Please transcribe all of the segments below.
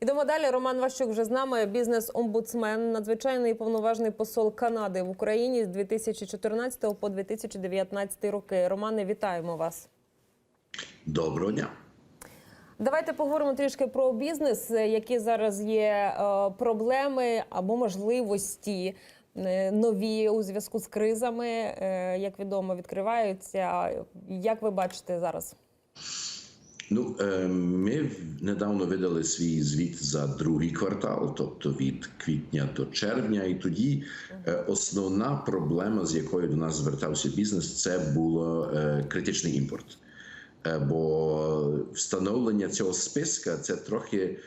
Ідемо далі. Роман Ващук вже з нами. Бізнес-омбудсмен, надзвичайний і повноважний посол Канади в Україні з 2014 по 2019 роки. Романе, вітаємо вас. Доброго дня. Давайте поговоримо трішки про бізнес, е, які зараз є е, проблеми або можливості е, нові у зв'язку з кризами. Як відомо, відкриваються. Як ви бачите зараз? Ну, е, ми недавно видали свій звіт за другий квартал, тобто від квітня до червня, і тоді е, основна проблема, з якою до нас звертався бізнес, це було е, критичний імпорт. Бо встановлення цього списка це трохи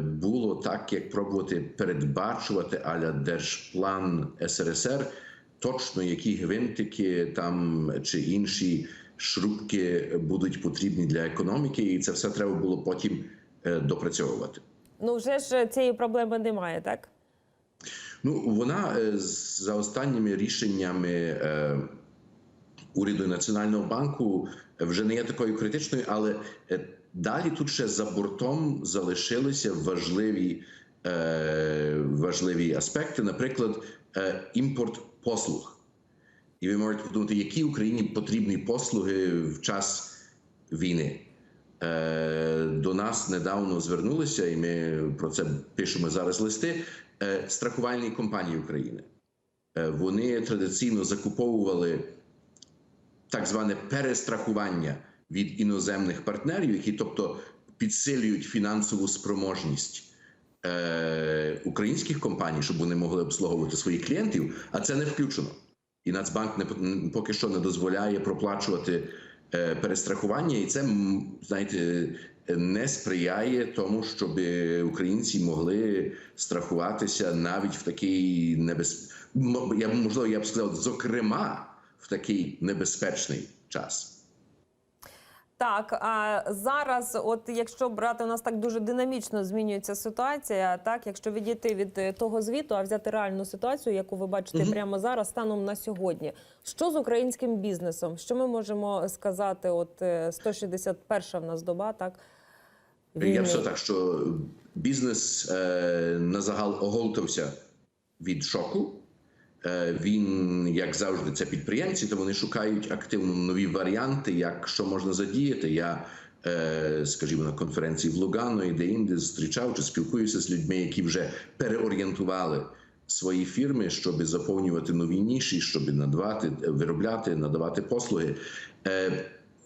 було так, як пробувати передбачувати аля держплан СРСР, точно які гвинтики там чи інші шрубки будуть потрібні для економіки, і це все треба було потім е, допрацьовувати. Ну вже ж цієї проблеми немає, так? Ну вона е, за останніми рішеннями е, уряду Національного банку вже не є такою критичною, але далі тут ще за бортом залишилися важливі, важливі аспекти, наприклад, імпорт послуг. І ви можете подумати, які Україні потрібні послуги в час війни. Е, До нас недавно звернулися, і ми про це пишемо зараз листи. е, Страхувальні компанії України. Е, Вони традиційно закуповували так зване перестрахування від іноземних партнерів, які, тобто, підсилюють фінансову спроможність українських компаній, щоб вони могли обслуговувати своїх клієнтів, а це не включено. І Нацбанк не поки що не дозволяє проплачувати е, перестрахування, і це знаєте не сприяє тому, щоб українці могли страхуватися навіть в такий небез... я можливо, я б сказав, зокрема, в такий небезпечний час. Так, а зараз, от якщо брати, у нас так дуже динамічно змінюється ситуація. Так, якщо відійти від е, того звіту, а взяти реальну ситуацію, яку ви бачите Мгм. прямо зараз, станом на сьогодні, що з українським бізнесом? Що ми можемо сказати? От е, 161 в нас доба, так Я війни. б сказав так, що бізнес е, на загал оголтався від шоку. Е, він, як завжди, це підприємці, то вони шукають активно нові варіанти, як що можна задіяти. Я, е, скажімо, на конференції в Лугано і де-інде зустрічав чи спілкуюся з людьми, які вже переорієнтували свої фірми, щоб заповнювати нові ніші, щоб надавати, виробляти, надавати послуги. Е,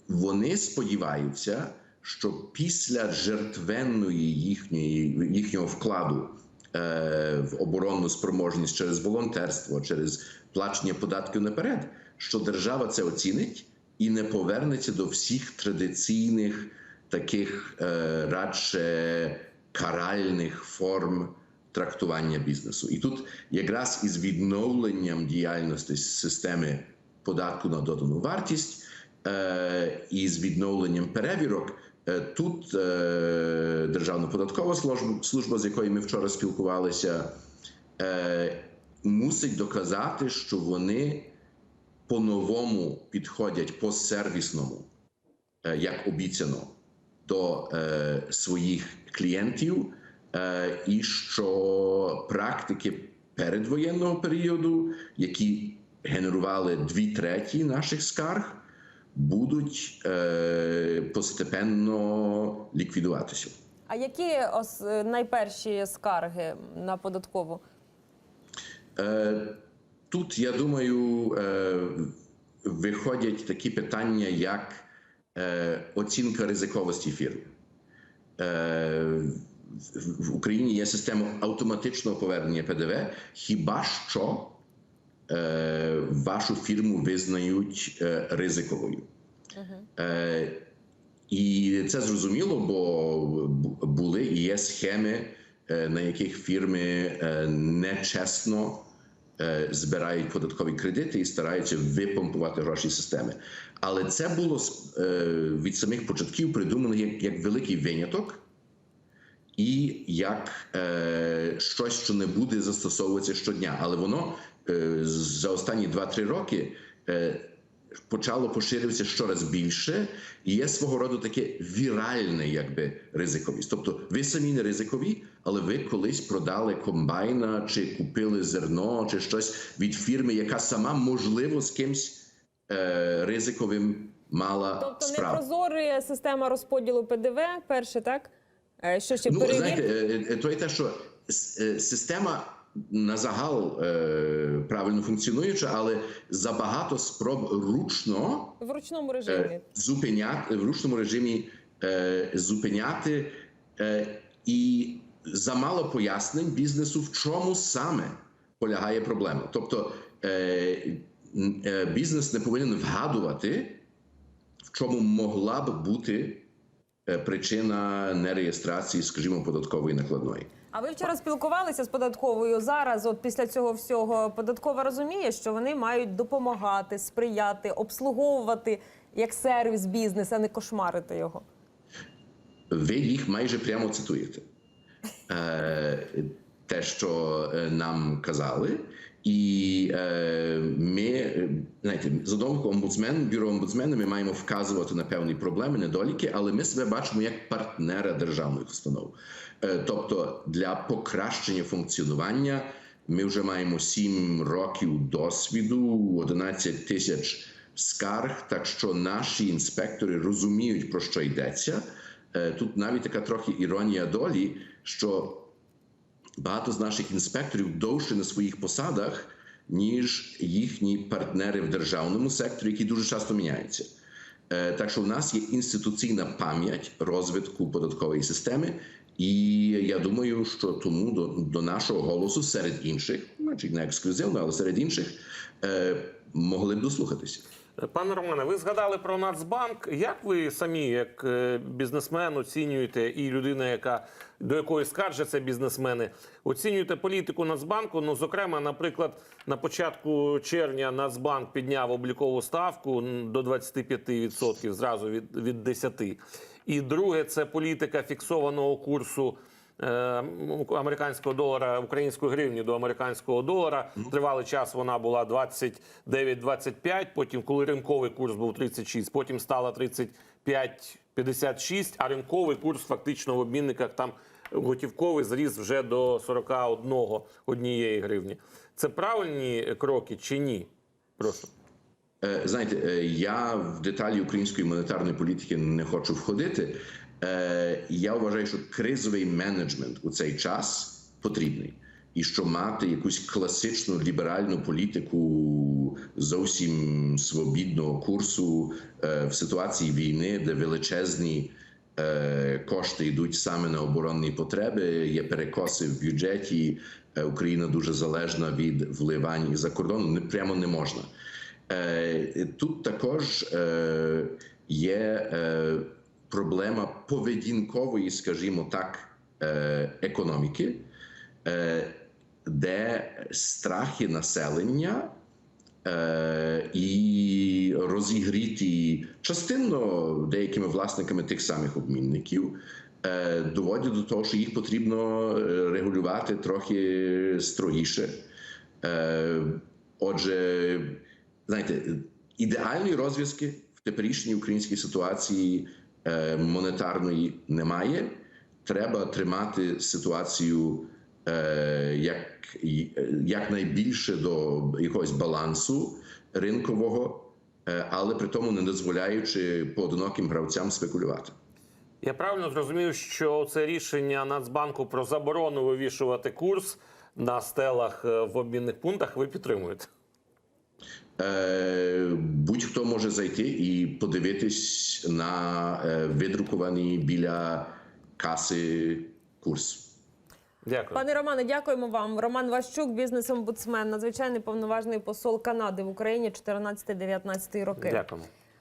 вони сподіваються, що після жертвенної їхньої їхнього вкладу в оборонну спроможність через волонтерство, через плачення податків наперед, що держава це оцінить і не повернеться до всіх традиційних таких е, радше каральних форм трактування бізнесу. І тут якраз із відновленням діяльності системи податку на додану вартість е, і з відновленням перевірок. Е, Тут е, Державна податкова служба, з якою ми вчора спілкувалися, е, мусить доказати, що вони по-новому підходять по-сервісному, е, як обіцяно, до своїх клієнтів, і що практики передвоєнного періоду, які генерували дві треті наших скарг, будуть е, постепенно ліквідуватися. А які найперші скарги на податкову? Е, Тут, я думаю, е, виходять такі питання, як е, оцінка ризиковості фірм. Е, в- Україні є система автоматичного повернення ПДВ, хіба що вашу фірму визнають е, ризиковою. Е, і це зрозуміло, бо були і є схеми, е, на яких фірми е, нечесно е, збирають податкові кредити і стараються випомпувати гроші з системи. Але це було е, від самих початків придумано як, як великий виняток. І як е, щось, що не буде застосовуватися щодня, але воно е, за останні 2-3 роки е, почало поширюватися щораз більше, і є свого роду таке віральне, якби ризиковість. Тобто, ви самі не ризикові, але ви колись продали комбайна, чи купили зерно, чи щось від фірми, яка сама можливо з кимсь е, ризиковим мала Тобто справу. непрозорі система розподілу ПДВ, перше, так? Е, Що ще Ну, знаєте, е, е, то є те, що е, система на загал е, правильно функціонуюча, але забагато спроб ручно в ручному режимі. е, зупиняти в ручному режимі е, зупиняти е, і замало пояснень бізнесу, в чому саме полягає проблема. Тобто е, е, бізнес не повинен вгадувати, в чому могла б бути е, причина нереєстрації, скажімо, податкової накладної. А ви вчора спілкувалися з податковою зараз? От після цього всього податкова розуміє, що вони мають допомагати, сприяти, обслуговувати як сервіс бізнес, а не кошмарити його. Ви їх майже прямо цитуєте. Е, те, що е, нам казали, і е, ми знаєте, з одного омбудсмен, бюро омбудсмена, ми маємо вказувати на певні проблеми, недоліки, але ми себе бачимо як партнера державних установ. Е, тобто для покращення функціонування ми вже маємо 7 років досвіду, 11 тисяч скарг. Так що наші інспектори розуміють про що йдеться. Е, Тут навіть така трохи іронія долі, що багато з наших інспекторів довше на своїх посадах, ніж їхні партнери в державному секторі, які дуже часто міняються. Е, Так що в нас є інституційна пам'ять розвитку податкової системи, і я думаю, що тому до, до нашого голосу серед інших, значить не ексклюзивно, але серед інших, е, могли б дослухатися. Пане Романе, ви згадали про Нацбанк. Як ви самі, як е, бізнесмен, оцінюєте і людина, яка до якої скаржаться бізнесмени, оцінюєте політику Нацбанку? Ну, зокрема, наприклад, на початку червня Нацбанк підняв облікову ставку до 25% зразу від, від 10%. І друге, це політика фіксованого курсу американського долара, української гривні до американського долара. Тривалий час вона була 29-25, Потім, коли ринковий курс був 36, потім стала 35-56, а ринковий курс фактично в обмінниках там готівковий зріс вже до 41 однієї гривні. Це правильні кроки чи ні? Прошу. Е, Знаєте, е, я в деталі української монетарної політики не хочу входити. Е, Я вважаю, що кризовий менеджмент у цей час потрібний, і що мати якусь класичну ліберальну політику зовсім свобідного курсу е, в ситуації війни, де величезні е, кошти йдуть саме на оборонні потреби, є перекоси в бюджеті. Україна дуже залежна від вливань із-за кордону. Не прямо не можна. Тут також є проблема поведінкової, скажімо так, е, економіки, е, де страхи населення е, і розігріті частинно деякими власниками тих самих обмінників. Доводять до того, що їх потрібно регулювати трохи строгіше. Отже, знаєте, ідеальної розв'язки в теперішній українській ситуації монетарної немає. Треба тримати ситуацію е, як, якнайбільше до якогось балансу ринкового, е, але при тому не дозволяючи поодиноким гравцям спекулювати. Я правильно зрозумів, що це рішення Нацбанку про заборону вивішувати курс на стелах е, в обмінних пунктах ви підтримуєте? Е, Будь-хто може зайти і подивитись на видрукуваний видрукований біля каси курс. Дякую. Пане Романе, дякуємо вам. Роман Ващук, бізнес-омбудсмен, надзвичайний повноважний посол Канади в Україні 14-19 роки. Дякуємо.